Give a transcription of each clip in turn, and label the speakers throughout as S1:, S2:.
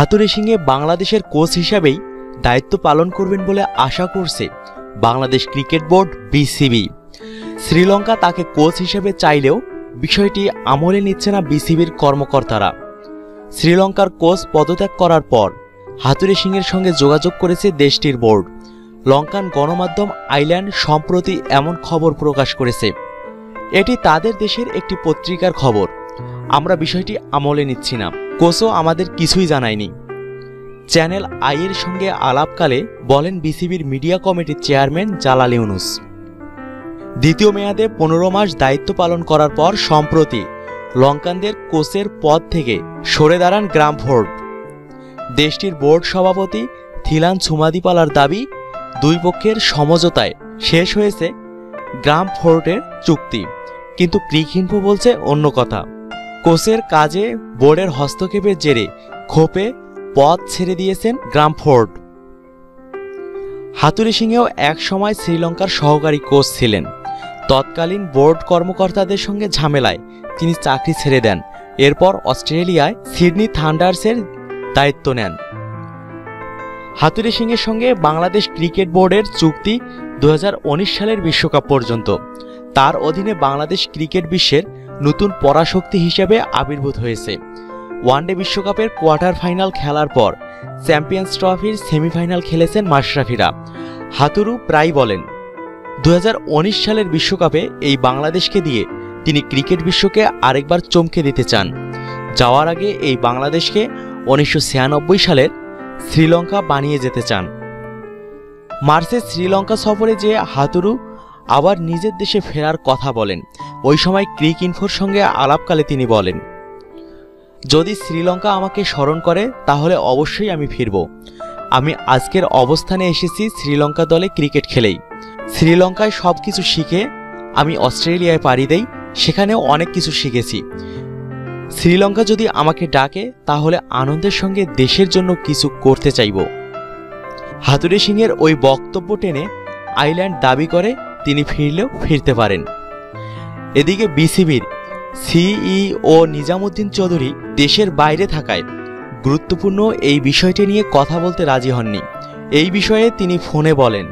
S1: হাতুরে সিংয়ে বাংলাদেশের কোচ হিসাবেই দায়িত্ব পালন করবেন বলে আশা করছে Bangladesh cricket board BCB. Sri Lanka তাকে কোচ হিসেবে চাইলেও বিষয়টি আমলে নিচ্ছে না বিসিবির কর্মকর্তারা। শ্রীলঙ্কার কোচ পদত্যাগ করার পর হাতুরে সিংয়ের সঙ্গে যোগাযোগ করেছে দেশটির বোর্ড। লঙ্কান গণমাধ্যম আইল্যান্ড সম্প্রতি এমন খবর প্রকাশ করেছে। এটি তাদের দেশের একটি পত্রিকার খবর। আমরা বিষয়টি আমলে নিচ্ছি না। কোচও আমাদের কিছুই জানায়নি। চ্যানেল আইয়ের সঙ্গে আলাপকালে বলেন বিসিবির মিডিয়া কমিটির চেয়ারম্যান জালাল ইউনুস। দ্বিতীয় মেয়াদে পনেরো মাস দায়িত্ব পালন করার পর সম্প্রতি লঙ্কানদের কোচের পদ থেকে সরে দাঁড়ান গ্রাম ফোর্ড দেশটির বোর্ড সভাপতি থিলান সুমাদিপালার দাবি, দুই পক্ষের সমঝোতায় শেষ হয়েছে গ্রাম ফোর্টের চুক্তি। কিন্তু ক্রিকইনফো বলছে অন্য কথা। কোচের কাজে বোর্ডের হস্তক্ষেপের জেরে ক্ষোভে পথ ছেড়ে দিয়েছেন গ্রামফোর্ড হাতুরি সিংহেও এক সময় শ্রীলঙ্কার সহকারী কোচ ছিলেন। তৎকালীন বোর্ড কর্মকর্তাদের সঙ্গে ঝামেলায় তিনি চাকরি ছেড়ে দেন। এরপর অস্ট্রেলিয়ায় সিডনি থান্ডার্সের দায়িত্ব নেন। হাতুরি সিংয়ের সঙ্গে বাংলাদেশ ক্রিকেট বোর্ডের চুক্তি দু হাজার উনিশ সালের বিশ্বকাপ পর্যন্ত। তার অধীনে বাংলাদেশ ক্রিকেট বিশ্বের নতুন পরাশক্তি হিসেবে আবির্ভূত হয়েছে। ওয়ানডে বিশ্বকাপের কোয়ার্টার ফাইনাল খেলার পর চ্যাম্পিয়ন্স ট্রফির সেমিফাইনাল খেলেছেন মাশরাফিরা। হাতুরু প্রায় বলেন দু হাজার উনিশ সালের বিশ্বকাপে এই বাংলাদেশকে দিয়ে তিনি ক্রিকেট বিশ্বকে আরেকবার চমকে দিতে চান। যাওয়ার আগে এই বাংলাদেশকে উনিশশো ছিয়ানব্বই সালের শ্রীলঙ্কা বানিয়ে যেতে চান। মার্চে শ্রীলঙ্কা সফরে যে হাতুরু আবার নিজের দেশে ফেরার কথা বলেন। ওই সময় ক্রিক ইনফোর সঙ্গে আলাপকালে তিনি বলেন, যদি শ্রীলঙ্কা আমাকে স্মরণ করে, তাহলে অবশ্যই আমি ফিরব। আমি আজকের অবস্থানে এসেছি শ্রীলঙ্কা দলে ক্রিকেট খেলেই। শ্রীলঙ্কায় সব কিছু শিখে আমি অস্ট্রেলিয়ায় পাড়ি দেই, সেখানেও অনেক কিছু শিখেছি। শ্রীলঙ্কা যদি আমাকে ডাকে, তাহলে আনন্দের সঙ্গে দেশের জন্য কিছু করতে চাইব। হাতুরে সিংয়ের ওই বক্তব্য টেনে আইল্যান্ড দাবি করে তিনি ফিরলেও ফিরতে পারেন। এদিকে বিসিবির সিইও নিজামুদ্দিন চৌধুরী দেশের বাইরে থাকায় গুরুত্বপূর্ণ এই বিষয়টি নিয়ে কথা বলতে রাজি হননি। এই বিষয়ে তিনি ফোনে বলেন,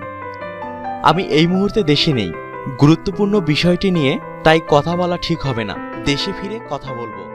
S1: আমি এই মুহূর্তে দেশে নেই। গুরুত্বপূর্ণ বিষয়টি নিয়ে তাই কথা বলা ঠিক হবে না। দেশে ফিরে কথা বলব।